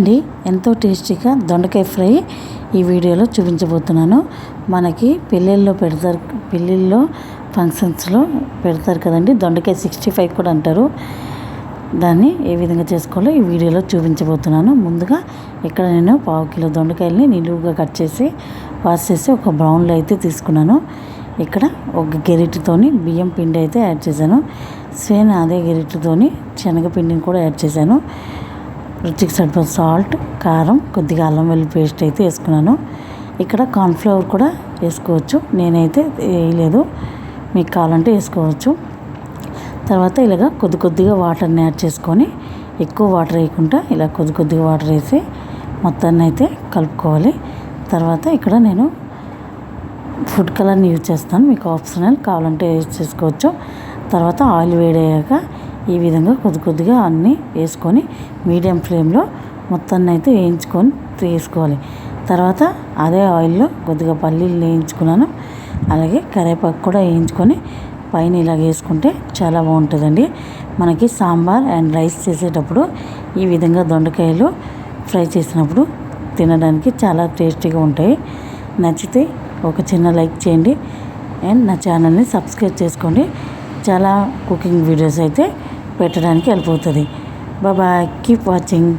అండి ఎంతో టేస్టీగా దొండకాయ ఫ్రై ఈ వీడియోలో చూపించబోతున్నాను. మనకి పెళ్ళిళ్ళలో పెడతారు పెళ్ళిళ్ళలో ఫంక్షన్స్లో పెడతారు కదండి దొండకాయ సిక్స్టీ ఫైవ్ కూడా అంటారు. దాన్ని ఏ విధంగా చేసుకోవాలో ఈ వీడియోలో చూపించబోతున్నాను. ముందుగా ఇక్కడ నేను పావు కిలో దొండకాయలని నిలువుగా కట్ చేసి వాష్ చేసి ఒక బ్రౌన్లో అయితే తీసుకున్నాను. ఇక్కడ ఒక గెరిటితోని బియ్యం పిండి అయితే యాడ్ చేశాను. సేమ్ అదే గెరిటితోని శనగపిండిని కూడా యాడ్ చేశాను. రుచికి సరిపడ సాల్ట్ కారం కొద్దిగా అల్లం వెల్లుల్లి పేస్ట్ అయితే వేసుకున్నాను. ఇక్కడ కార్న్ఫ్లవర్ కూడా వేసుకోవచ్చు. నేనైతే వేయలేదు. మీకు కావాలంటే వేసుకోవచ్చు. తర్వాత ఇలాగ కొద్ది కొద్దిగా వాటర్ని యాడ్ చేసుకొని ఎక్కువ వాటర్ వేయకుండా ఇలా కొద్ది కొద్దిగా వాటర్ వేసి మొత్తాన్ని అయితే కలుపుకోవాలి. తర్వాత ఇక్కడ నేను ఫుడ్ కలర్ని యూజ్ చేస్తాను. మీకు ఆప్షనల్ కావాలంటే యూజ్ చేసుకోవచ్చు. తర్వాత ఆయిల్ వేడయ్యాక ఈ విధంగా కొద్ది కొద్దిగా అన్నీ వేసుకొని మీడియం ఫ్లేమ్లో మొత్తాన్ని అయితే వేయించుకొని తీసుకోవాలి. తర్వాత అదే ఆయిల్లో కొద్దిగా పల్లీలు వేయించుకున్నాను. అలాగే కరివేపాకు కూడా వేయించుకొని పైన ఇలా వేసుకుంటే చాలా బాగుంటుందండి. మనకి సాంబార్ అండ్ రైస్ చేసేటప్పుడు ఈ విధంగా దొండకాయలు ఫ్రై చేసినప్పుడు తినడానికి చాలా టేస్టీగా ఉంటాయి. నచ్చితే ఒక చిన్న లైక్ చేయండి. అండ్ నా ఛానల్ని సబ్స్క్రైబ్ చేసుకోండి. చాలా కుకింగ్ వీడియోస్ అయితే పెట్టడానికి వెళ్ళిపోతుంది. Bye keep watching